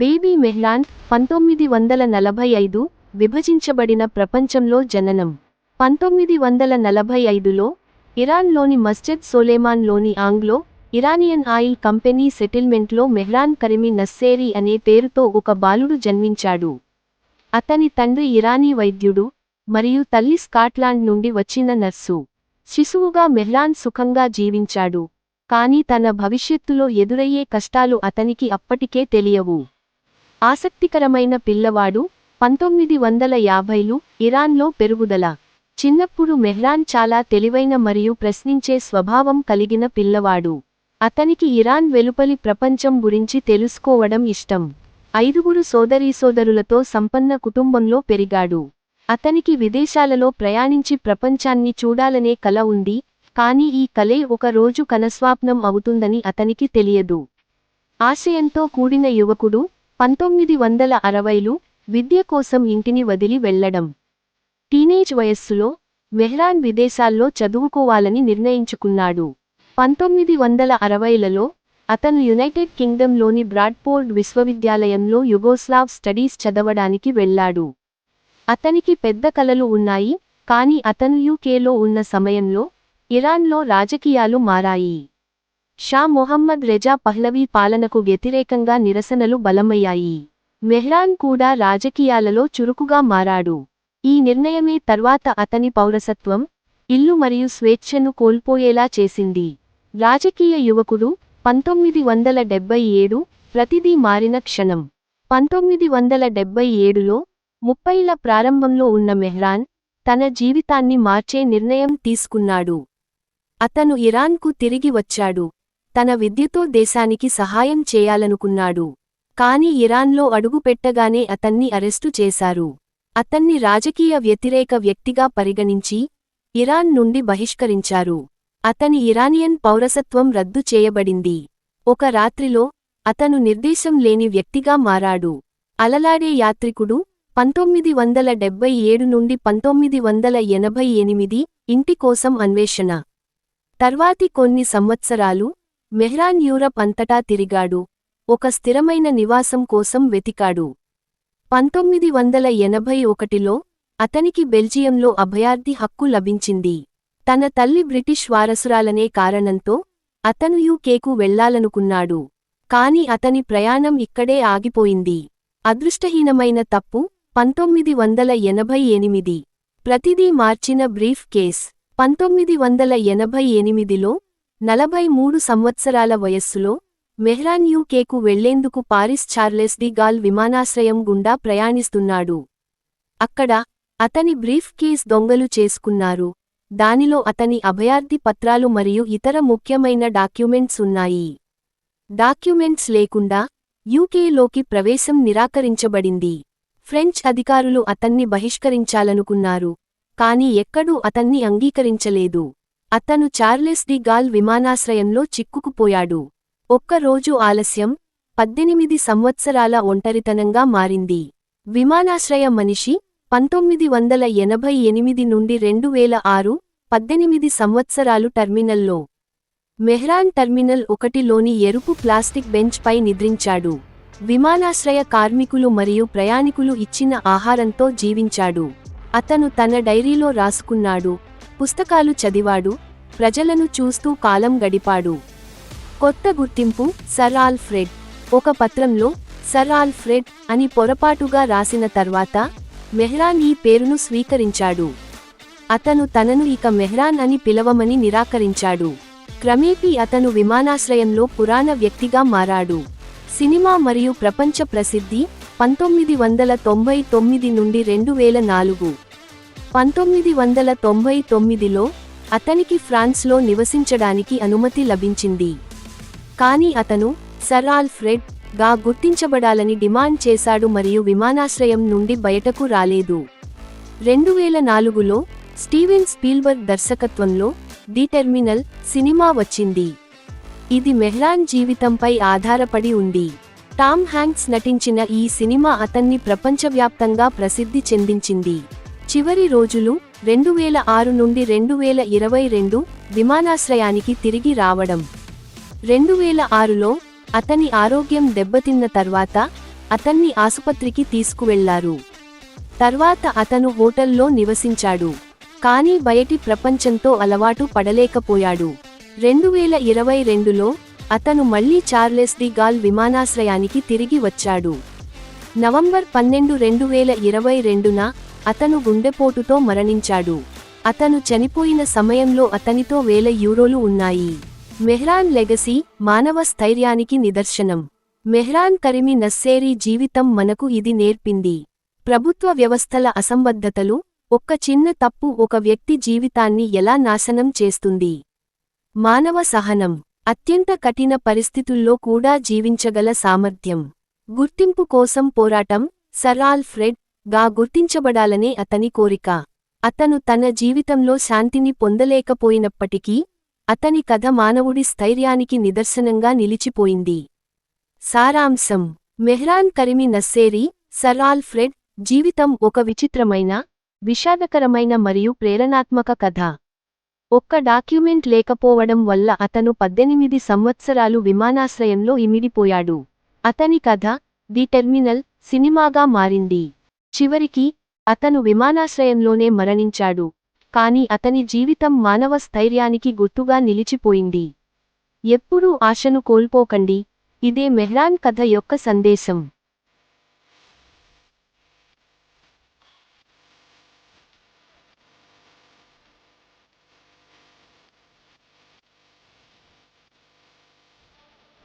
Baby మెహ్లాన్ పంతొమ్మిది వందల నలభై ఐదు విభజించబడిన ప్రపంచంలో జననం. పంతొమ్మిది వందల నలభై ఐదులో ఇరాన్లోని మస్జిద్ సోలేమాన్లోని ఆంగ్లో ఇరానియన్ ఆయిల్ కంపెనీ సెటిల్మెంట్లో మెహ్రాన్ కరిమి నస్సేరి అనే పేరుతో ఒక బాలుడు జన్మించాడు. అతని తండ్రి ఇరానీ వైద్యుడు మరియు తల్లి స్కాట్లాండ్ నుండి వచ్చిన నర్సు. శిశువుగా మెహ్లాన్ సుఖంగా జీవించాడు. కానీ తన భవిష్యత్తులో ఎదురయ్యే కష్టాలు అతనికి అప్పటికే తెలియవు. ఆసక్తికరమైన పిల్లవాడు పంతొమ్మిది వందల యాభైలు ఇరాన్లో పెరుగుదల. చిన్నప్పుడు మెహ్రాన్ చాలా తెలివైన మరియు ప్రశ్నించే స్వభావం కలిగిన పిల్లవాడు. అతనికి ఇరాన్ వెలుపలి ప్రపంచం గురించి తెలుసుకోవడం ఇష్టం. ఐదుగురు సోదరీసోదరులతో సంపన్న కుటుంబంలో పెరిగాడు. అతనికి విదేశాలలో ప్రయాణించి ప్రపంచాన్ని చూడాలనే కల ఉంది కానీ ఈ కలే ఒక రోజు కనస్వాప్నం అవుతుందని అతనికి తెలియదు. ఆశయంతో కూడిన యువకుడు పంతొమ్మిది వందల అరవైలు విద్య కోసం ఇంటిని వదిలి వెళ్ళడం టీనేజ్ వయస్సులో మెహ్రాన్ విదేశాల్లో చదువుకోవాలని నిర్ణయించుకున్నాడు. పంతొమ్మిది వందల అరవైలలో అతను యునైటెడ్ కింగ్డమ్లోని బ్రాడ్పోర్డ్ విశ్వవిద్యాలయంలో యుగోస్లావ్ స్టడీస్ చదవడానికి వెళ్ళాడు. అతనికి పెద్ద కలలు ఉన్నాయి కాని అతను యూకేలో ఉన్న సమయంలో ఇరాన్లో రాజకీయాలు మారాయి. షా మొహమ్మద్ రెజా పహ్లవీ పాలనకు వ్యతిరేకంగా నిరసనలు బలమయ్యాయి. మెహ్రాన్ కూడా రాజకీయాలలో చురుకుగా మారాడు. ఈ నిర్ణయమే తర్వాత అతని పౌరసత్వం ఇల్లు మరియు స్వేచ్ఛను కోల్పోయేలా చేసింది. రాజకీయ యువకుడు పంతొమ్మిది వందల డెబ్బై ఏడు ప్రతిదీ మారిన క్షణం. పంతొమ్మిది వందల డెబ్బై ఏడులో ముప్పైల ప్రారంభంలో ఉన్న మెహ్రాన్ తన జీవితాన్ని మార్చే నిర్ణయం తీసుకున్నాడు. అతను ఇరాన్కు తిరిగి వచ్చాడు. తన విద్యతో దేశానికి సహాయం చేయాలనుకున్నాడు. కాని ఇరాన్లో అడుగుపెట్టగానే అతన్ని అరెస్టు చేశారు. అతన్ని రాజకీయ వ్యతిరేక వ్యక్తిగా పరిగణించి ఇరాన్ నుండి బహిష్కరించారు. అతని ఇరానియన్ పౌరసత్వం రద్దు చేయబడింది. ఒక రాత్రిలో అతను నిర్దేశం లేని వ్యక్తిగా మారాడు. అలలాడే యాత్రికుడు పంతొమ్మిది వందల డెబ్బై ఏడు నుండి పంతొమ్మిది వందల ఎనభై ఎనిమిది ఇంటి కోసం అన్వేషణ. తర్వాతి కొన్ని సంవత్సరాలు మెహ్రాన్ యూరప్ అంతటా తిరిగాడు. ఒక స్థిరమైన నివాసం కోసం వెతికాడు. పంతొమ్మిది వందల ఎనభై ఒకటిలో అతనికి బెల్జియంలో అభయార్థి హక్కు లభించింది. తన తల్లి బ్రిటిష్ వారసురాలనే కారణంతో అతను యూకేకు వెళ్ళాలనుకున్నాడు. కాని అతని ప్రయాణం ఇక్కడే ఆగిపోయింది. అదృష్టహీనమైన తప్పు పంతొమ్మిది వందల ఎనభై ఎనిమిది. ప్రతిదీ మార్చిన బ్రీఫ్ కేస్. పంతొమ్మిది వందల ఎనభై ఎనిమిదిలో నలభై మూడు సంవత్సరాల వయస్సులో మెహ్రాన్ యూకేకు వెళ్ళేందుకు పారిస్ చార్లెస్ డి గాల్ విమానాశ్రయం గుండా ప్రయాణిస్తున్నాడు. అక్కడ అతని బ్రీఫ్ కేస్ దొంగలు చేసుకున్నారు. దానిలో అతని అభయార్థి పత్రాలు మరియు ఇతర ముఖ్యమైన డాక్యుమెంట్స్ ఉన్నాయి. డాక్యుమెంట్స్ లేకుండా యూకేలోకి ప్రవేశం నిరాకరించబడింది. ఫ్రెంచ్ అధికారులు అతన్ని బహిష్కరించాలనుకున్నారు. కాని ఎక్కడూ అతన్ని అంగీకరించలేదు. అతను చార్లెస్ డి గాల్ విమానాశ్రయంలో చిక్కుకుపోయాడు. ఒక్కరోజు ఆలస్యం పద్దెనిమిది సంవత్సరాల ఒంటరితనంగా మారింది. విమానాశ్రయ మనిషి పంతొమ్మిది వందల ఎనభై ఎనిమిది నుండి రెండు వేల ఆరు పద్దెనిమిది సంవత్సరాలు టర్మినల్లో. మెహ్రాన్ టర్మినల్ ఒకటిలోని ఎరుపు ప్లాస్టిక్ బెంచ్పై నిద్రించాడు. విమానాశ్రయ కార్మికులు మరియు ప్రయాణికులు ఇచ్చిన ఆహారంతో జీవించాడు. అతను తన డైరీలో రాసుకున్నాడు పుస్తకాలు చదివాడు ప్రజలను చూస్తూ కాలం గడిపాడు. కొత్త గుర్తింపు సర్ ఆల్ఫ్రెడ్. ఒక పత్రంలో సర్ ఆల్ఫ్రెడ్ అని పొరపాటుగా రాసిన తర్వాత మెహ్రాన్ ఈ పేరును స్వీకరించాడు. అతను తనను ఇక మెహ్రాన్ అని పిలవమని నిరాకరించాడు. క్రమేపీ అతను విమానాశ్రయంలో పురాణ వ్యక్తిగా మారాడు. సినిమా మరియు ప్రపంచ ప్రసిద్ధి పంతొమ్మిది వందల తొంభై తొమ్మిది నుండి రెండు వేల నాలుగు. పంతొమ్మిది వందల తొంభై తొమ్మిదిలో అతనికి ఫ్రాన్స్లో నివసించడానికి అనుమతి లభించింది. కానీ అతను సర్ ఆల్ఫ్రెడ్గా గుర్తించబడాలని డిమాండ్ చేశాడు మరియు విమానాశ్రయం నుండి బయటకు రాలేదు. రెండు వేల నాలుగులో స్టీవెన్ స్పీల్బర్గ్ దర్శకత్వంలో ది టెర్మినల్ సినిమా వచ్చింది. ఇది మెహ్రాన్ జీవితంపై ఆధారపడి ఉంది. టామ్ హ్యాంక్స్ నటించిన ఈ సినిమా అతన్ని ప్రపంచవ్యాప్తంగా ప్రసిద్ధి చెందించింది. చివరి రోజులు రెండు వేల ఆరు నుండి రెండు వేల ఇరవై రెండు విమానాశ్రయానికి తిరిగి రావడం. రెండు వేల ఆరులో అతని ఆరోగ్యం దెబ్బతిన్న తర్వాత అతన్ని ఆసుపత్రికి తీసుకువెళ్ళారు. తర్వాత అతను హోటల్లో నివసించాడు. కానీ బయటి ప్రపంచంతో అలవాటు పడలేకపోయాడు. రెండు వేల ఇరవై రెండులో అతను మళ్ళీ చార్లెస్ డి గాల్ విమానాశ్రయానికి తిరిగి వచ్చాడు. నవంబర్ పన్నెండు రెండు వేల ఇరవై రెండున అతను గుండెపోటుతో మరణించాడు. అతను చనిపోయిన సమయంలో అతనితో వేల యూరోలు ఉన్నాయి. మెహ్రాన్ లెగసీ మానవ స్థైర్యానికి నిదర్శనం. మెహ్రాన్ కరిమి నస్సేరీ జీవితం మనకు ఇది నేర్పింది. ప్రభుత్వ వ్యవస్థల అసంబద్ధతలు ఒక్క చిన్న తప్పు ఒక వ్యక్తి జీవితాన్ని ఎలా నాశనం చేస్తుంది? మానవ సహనం. అత్యంత కఠిన పరిస్థితుల్లో కూడా జీవించగల సామర్థ్యం. గుర్తింపు కోసం పోరాటం సర్ ఆల్ఫ్రెడ్ గా గుర్తించబడాలనే అతని కోరిక. అతను తన జీవితంలో శాంతిని పొందలేకపోయినప్పటికీ అతని కథ మానవుడి స్థైర్యానికి నిదర్శనంగా నిలిచిపోయింది. సారాంశం. మెహ్రాన్ కరిమి నస్సేరి సర్ ఆల్ఫ్రెడ్ జీవితం ఒక విచిత్రమైన విషాదకరమైన మరియు ప్రేరణాత్మక కథ. ఒక్క డాక్యుమెంట్ లేకపోవడం వల్ల అతను పద్దెనిమిది సంవత్సరాలు విమానాశ్రయంలో ఇమిడిపోయాడు. అతని కథ ది టెర్మినల్ సినిమాగా మారింది. చివరికి అతను విమానాశ్రయంలోనే మరణించాడు. కాని అతని జీవితం మానవ స్థైర్యానికి గుర్తుగా నిలిచిపోయింది. ఎప్పుడూ ఆశను కోల్పోకండి. ఇదే మెహ్రాన్ కథ యొక్క సందేశం.